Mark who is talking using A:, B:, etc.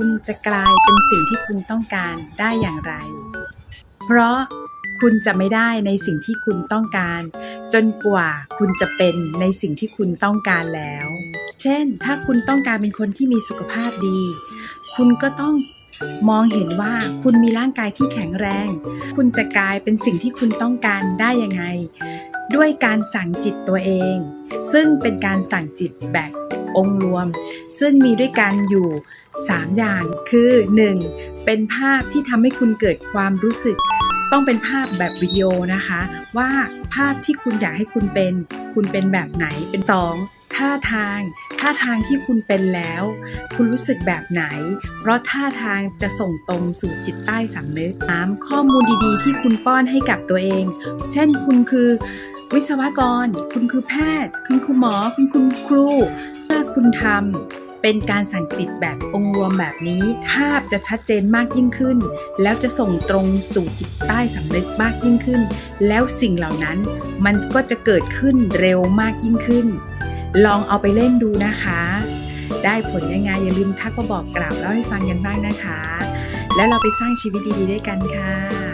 A: คุณจะกลายเป็นสิ่งที่คุณต้องการได้อย่างไร เพราะคุณจะไม่ได้ในสิ่งที่คุณต้องการ จนกว่าคุณจะเป็นในสิ่งที่คุณต้องการแล้ว เช่น ถ้าคุณต้องการเป็นคนที่มีสุขภาพดี คุณก็ต้องมองเห็นว่าคุณมีร่างกายที่แข็งแรง คุณจะกลายเป็นสิ่งที่คุณต้องการได้ยังไง ด้วยการสั่งจิตตัวเอง ซึ่งเป็นการสั่งจิตแบบองค์รวม ซึ่งมีด้วยกันอยู่ 3 อย่างคือ 1. เป็นภาพที่ทำให้คุณเกิดความรู้สึก ต้องเป็นภาพแบบวิดีโอนะคะ ว่าภาพที่คุณอยากให้คุณเป็น คุณเป็นแบบไหนเป็น 2. ท่าทาง ท่าทางที่คุณเป็นแล้ว คุณรู้สึกแบบไหน เพราะท่าทางจะส่งตรงสู่จิตใต้สำนึก 3. ข้อมูลดีๆ ที่คุณป้อนให้กับตัวเอง เช่นคุณคือวิศวกร คุณคือแพทย์ คุณคือหมอ คุณคือครูถ้าคุณทำ เป็นการสั่งจิตแบบองค์รวมแบบนี้ภาพจะชัดเจนมากยิ่งขึ้น แล้วจะส่งตรงสู่จิตใต้สำนึกมากยิ่งขึ้น แล้วสิ่งเหล่านั้นมันก็จะเกิดขึ้นเร็วมากยิ่งขึ้น ลองเอาไปเล่นดูนะคะ ได้ผลยังไงอย่าลืมทักมาบอกกล่าวเล่าให้ฟังกันบ้างนะคะ แล้วเราไปสร้างชีวิตดีๆด้วยกันค่ะ